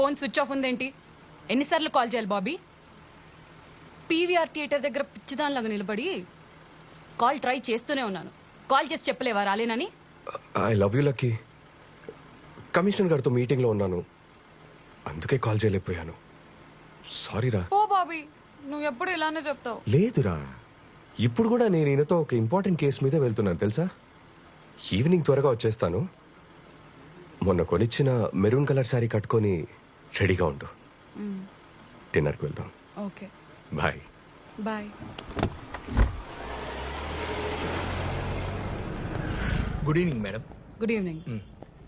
Phone switch off ఉందేంటి? ఎన్నిసార్లు call చేయాలి బాబీ? పీవీఆర్ థియేటర్ దగ్గర పిచ్చిదానిలాగా నిలబడి కాల్ ట్రై చేస్తూనే ఉన్నాను. కాల్ చేసి చెప్పలేవా? రాలేనని? I love you Lucky. Commissioner గారితో మీటింగ్లో ఉన్నాను. అందుకే కాల్ చేయలేకపోయాను. సారీ రా ఓ బాబీ నువ్వు ఎప్పుడు ఇలానే చెప్తావు? లేదురా. ఇప్పుడు కూడా నేను ఈయనతో ఒక ఇంపార్టెంట్ కేసు మీద వెళ్తున్నాను తెలుసా? ఈవినింగ్ త్వరగా వచ్చేస్తాను. మొన్న కొనిచ్చిన మెరూన్ కలర్ శారీ కట్టుకొని రెడీగా ఉండు. డిన్నర్కి వెళ్దాం. Okay. Bye. Bye. Good evening madam. Good evening.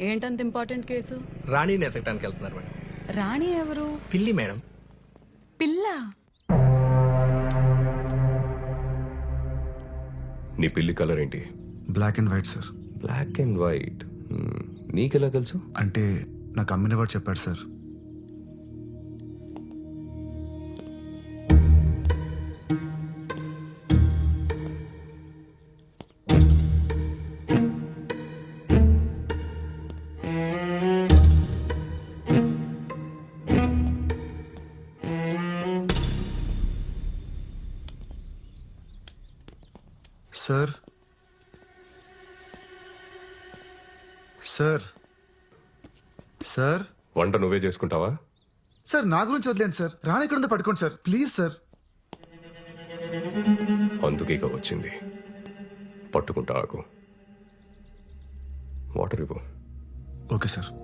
ఏంటంత important case? Rani ఎతకడానికి వెళ్తున్నారు మేడం. రాణి ఎవరు? పిల్లి మేడం. పిల్ల? నీ పిల్లి కలర్ ఏంటి? Black and white sir black and white నీకెలా తెలుసు? అంటే నాకు అమ్మిన వాడు చెప్పాడు సార్ సార్. సార్. సార్. వంట నువ్వే చేసుకుంటావా? సార్ నా గురించి వదిలేండి సార్. రాని ఎక్కడ ఉందో పట్టుకోండి సార్. Please sir. అందుకే వచ్చింది. పట్టుకుంటా ఆకు వాటర్ ఇవ్వు. Okay sir.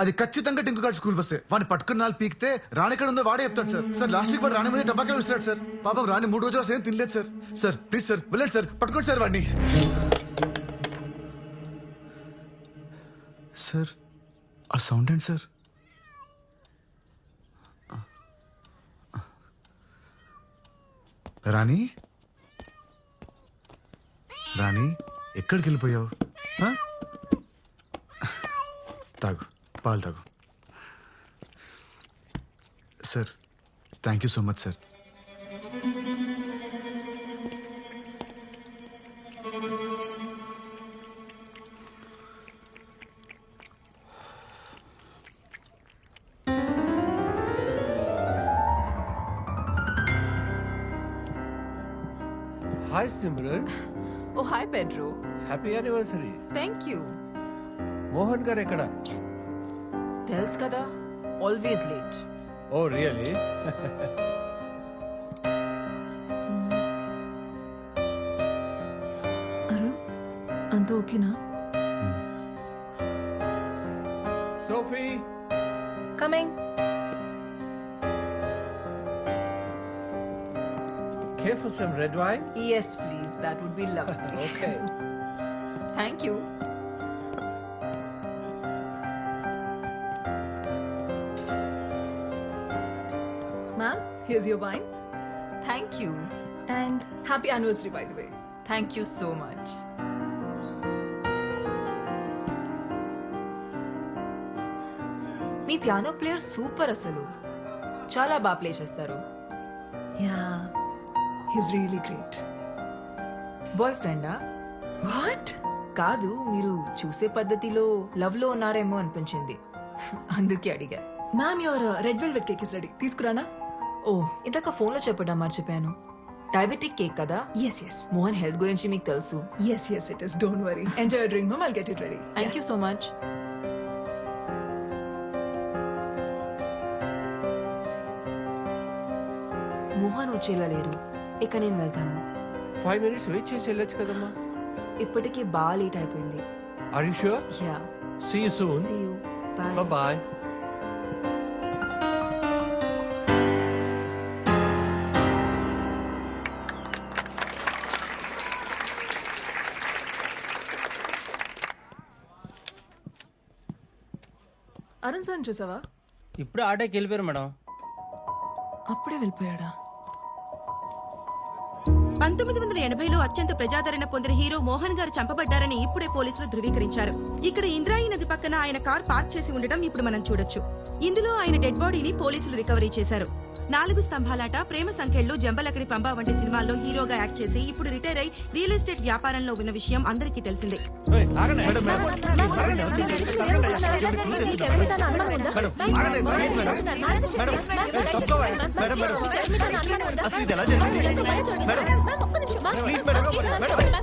అది ఖచ్చితంగా టింకు స్కూల్ బస్సే. వాడిని పట్టుకున్న నాలుగు పీకితే రాని ఎక్కడ ఉందో వాడే చెప్తాడు సార్. సార్ లాస్ట్ వీక్ వాడు రాని మీద టబాకాలు ఇస్తాడు సార్. పాపం రాని మూడు రోజులు అసలు ఏం తినలేదు సార్. సార్ ప్లీజ్ సార్ వెళ్ళండి సార్. పట్టుకోండి సార్ వాడిని. సార్ ఆ సౌండ్ ఏంటి సార్? రాణి? రాణి ఎక్కడికి వెళ్ళిపోయావు? పాలు తాగు sir thank you so much sir hi Simran oh hi Pedro happy anniversary thank you Mohan గారు ఎక్కడ తెలుసు కదా always late oh really Arun అంత ఓకేనా Sophie coming care for some red wine yes please that would be lovely okay thank you Here's your wine thank you and happy anniversary by the way thank you so much me piano player super అసలు. చాలా బాగా play చేస్తారు. Yeah he's really great boy ఫ్రెండా what కాదు మీరు చూసే పద్ధతిలో లవ్లో ఉన్నారేమో అనిపించింది. అందుకే అడిగా. Ma'am your red velvet cake is ready తీసుకురానా? ఓ ఇందాక ఫోన్లో చెప్పడం మర్చిపోయాను. డయాబెటిక్ కేక్ కదా? ఎస్ ఎస్ మోహన్ హెల్త్ గురించి మీకు తెలుసు. Yes yes it is don't worry enjoy drink ma'am I'll get it ready thank you so much Mohan వచ్చేలా లేరు ఇక నేను వెళ్తాను. ఫైవ్ మినిట్స్ వెయిట్ చేసి వెళ్ళొచ్చు కదమ్మా. ఇప్పటికీ బాగా లేట్ అయిపోయింది. Are you sure yeah see you soon see you bye bye Arun sir చూసావా? ఇప్పుడు ఆటోకి వెళ్ళిపోయారు మేడం. అప్పుడే వెళ్ళిపోయాడా? పంతొమ్మిది వందల ఎనభైలో అత్యంత ప్రజాదరణ పొందిన హీరో మోహన్ గారు చంపబడ్డారని ఇప్పుడే పోలీసులు ధృవీకరించారు. ఇక్కడ ఇంద్రాయి నది పక్కన ఆయన కార్ పార్క్ చేసి ఉండడం ఇప్పుడు మనం చూడొచ్చు. ఇందులో ఆయన డెడ్ బాడీని పోలీసులు రికవరీ చేశారు. నాలుగు స్తంభాలాట ప్రేమ సంఖ్యలు జంబలకడి పంబ వంటి సినిమాల్లో హీరోగా యాక్ట్ చేసి ఇప్పుడు రిటైర్ అయి రియల్ ఎస్టేట్ వ్యాపారంలో ఉన్న విషయం అందరికీ తెలిసిందే గారి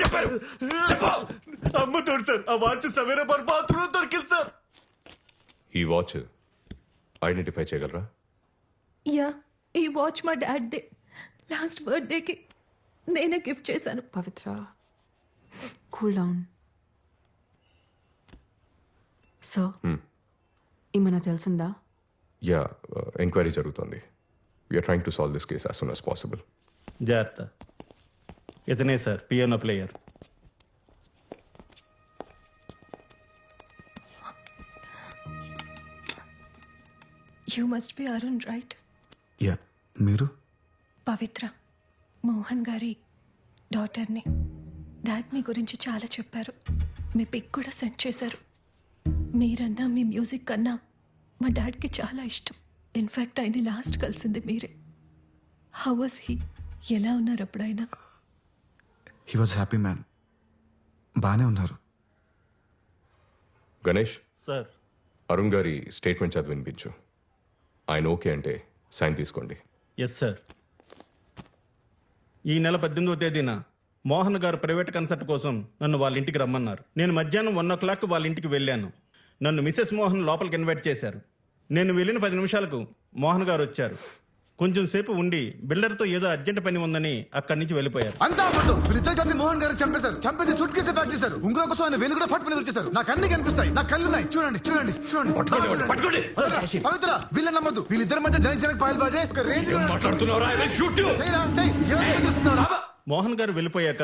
చెప్తున్నాను అమ్ముతాడు సార్ ఆ వాచ్ సవేరా బార్ బాత్రూమ్ దొరికింది సార్. ఈ వాచ్ ఐడెంటిఫై చేయగలరా? యా ఈ వాచ్ మా డాడ్ దే లాస్ట్ బర్త్డేకి నేనే గిఫ్ట్ చేశాను. పవిత్ర కూల్ డౌన్. సో ఏమన్నా తెలిసిందా? యా ఎంక్వైరీ జరుగుతోంది. We're trying to solve this case as soon as possible జాగ్రత్త. ఇతనే sir piano player. You must be Arun right yeah మీరు? పవిత్ర మోహన్ గారి డాటర్ని డాడ్ మీ గురించి చాలా చెప్పారు. మీ పిక్ కూడా సెండ్ చేశారు. మీరన్నా మీ మ్యూజిక్ కన్నా మా డాడ్కి చాలా ఇష్టం. ఇన్ఫ్యాక్ట్ ఆయన లాస్ట్ కలిసింది మీరే. హౌ వాస్ హీ ఎలా ఉన్నారు అప్పుడైనా హీ వాజ్ హ్యాపీ మ్యాన్ బాగానే ఉన్నారు. గణేష్? సార్. అరుణ్ గారి స్టేట్మెంట్ చదివి వినిపించు. ఆయన ఓకే అంటే సైన్ తీసుకోండి. ఎస్ సార్ ఈ నెల పద్దెనిమిదవ తేదీన మోహన్ గారు ప్రైవేట్ కన్సర్ట్ కోసం నన్ను వాళ్ళ ఇంటికి రమ్మన్నారు. నేను మధ్యాహ్నం వన్ ఓ క్లాక్ వాళ్ళ ఇంటికి వెళ్ళాను. నన్ను మిసెస్ మోహన్ లోపలికి ఇన్వైట్ చేశారు. నేను వెళ్ళిన పది నిమిషాలకు మోహన్ గారు వచ్చారు. కొంచెం సేపు ఉండి బిల్డర్తో ఏదో అర్జెంట్ పని ఉందని అక్కడి నుంచి వెళ్ళిపోయారు. అంతా అబద్ధం. వీళ్ళిద్దరు కలిసి మోహన్ గారిని చంపేశారు. చంపేసి సూట్ కేసు ప్యాక్ చేశారు. ఉంగరం కోసం ఆయన వేలు కూడా ఫట్ పని చేశారు నాకు అన్ని కనిపిస్తాయి. నాకు కళ్ళు ఉన్నాయి చూడండి చూడండి. చూడండి పవిత్ర, పవిత్ర వీళ్ళని నమ్మద్దు. వీళ్ళిద్దరి మధ్య జనించడానికి పాయలు బాజే ఒక రేంజ్ మోహన్ గారు వెళ్ళిపోయాక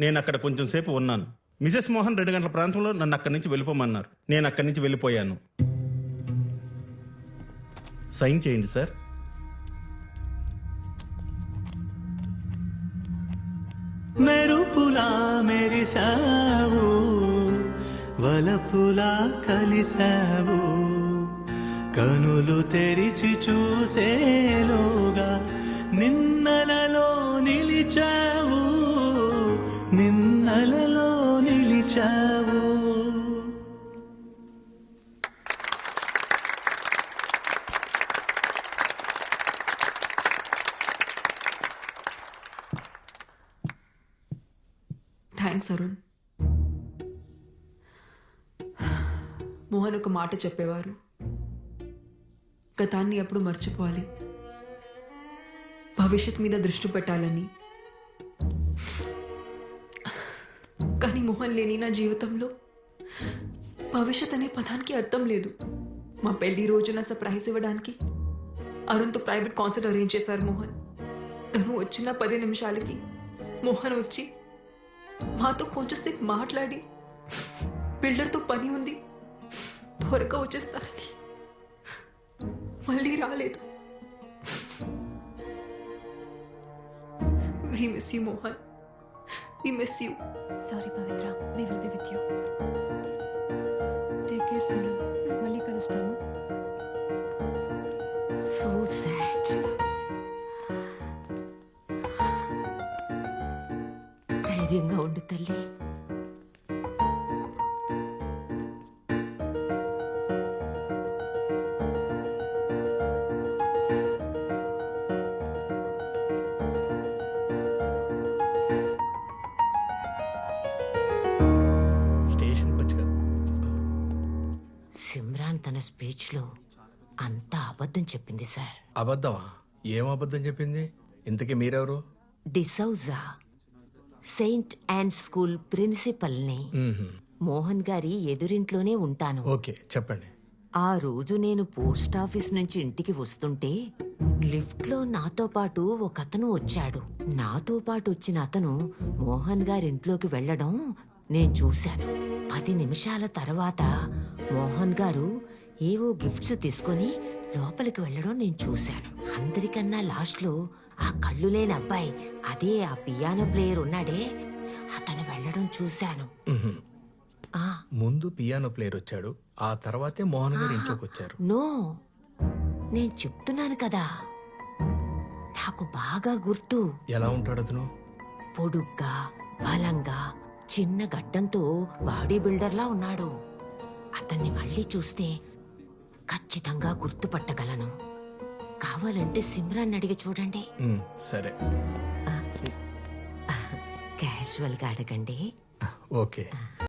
నేను అక్కడ కొంచెం సేపు ఉన్నాను. మిసెస్ మోహన్ రెండు గంటల ప్రాంతంలో నన్ను అక్కడి నుంచి వెళ్ళిపోమన్నారు. నేను అక్కడి నుంచి వెళ్ళిపోయాను. సైన్ చేయండి సార్. మెరుపులా మెరిసావు వలపులా కలిసావు. కనులు తెరిచి చూసేలోగా నిన్నలలో నిలిచావు. నిన్నలలో థ్యాంక్స్ అరుణ్ మోహన్ ఒక మాట చెప్పేవారు. గతాన్ని ఎప్పుడు మర్చిపోవాలి. భవిష్యత్ మీద దృష్టి పెట్టాలని. కానీ మోహన్ లేని నా జీవితంలో భవిష్యత్ అనే పదానికి అర్థం లేదు. మా పెళ్ళి రోజున సర్ప్రైజ్ ఇవ్వడానికి అరుణ్తో ప్రైవేట్ కాన్సర్ట్ అరేంజ్ చేశారు మోహన్. తను వచ్చిన పది నిమిషాలకి మోహన్ వచ్చి మాతో కొంచెంసేపు మాట్లాడి. బిల్డర్తో పని ఉంది. త్వరగా వచ్చేస్తారని. మళ్ళీ రాలేదు. We miss you Mohan we miss you sorry Pavitra we will be with you take care Simran మళ్ళీ కలుస్తాను. సో సాడ్ ధైర్యంగా ఉండు తల్లి. సిమ్రాన్ తన స్పీచ్లో అంతా అబద్ధం చెప్పింది సార్. అబద్ధమా? ఏం అబద్ధం చెప్పింది? ఇంతకీ మీరెవరు? డిసౌజా. సెయింట్ అండ్ స్కూల్ ప్రిన్సిపల్ని మోహన్ గారి ఎదురింట్లోనే ఉంటాను. ఓకే చెప్పండి. ఆ రోజు నేను పోస్ట్ ఆఫీస్ నుంచి ఇంటికి వస్తుంటే లిఫ్ట్లో నాతో పాటు ఒక అతను వచ్చాడు. నాతో పాటు వచ్చిన అతను మోహన్ గారింట్లోకి వెళ్ళడం నేను చూశాను. పది నిమిషాల తర్వాత మోహన్ గారు ఏవో గిఫ్ట్స్ తీసుకొని లోపలికి వెళ్ళడం నేను చూశాను. అందరికన్నా లాస్ట్లో ఆ కళ్ళు లేని అబ్బాయి అదే ఆ పియానో ప్లేయర్ ఉన్నాడే. అతను వెళ్ళడం చూశాను. ఆ. ముందు పియానో ప్లేయర్ వచ్చాడు. ఆ తర్వాతే మోహన్ గారు ఇంట్లోకి వచ్చారు నో. నేను చెప్తున్నాను కదా. నాకు బాగా గుర్తు. ఎలా ఉంటాడు అతను? పొడుగ్గా బలంగా చిన్న గడ్డంతో బాడీ బిల్డర్లా ఉన్నాడు. అతన్ని మళ్ళీ చూస్తే ఖచ్చితంగా గుర్తుపట్టగలను. కావాలంటే సిమ్రాన్ అడిగి చూడండి. సరే. క్యాజువల్గా అడగండి. ఓకే.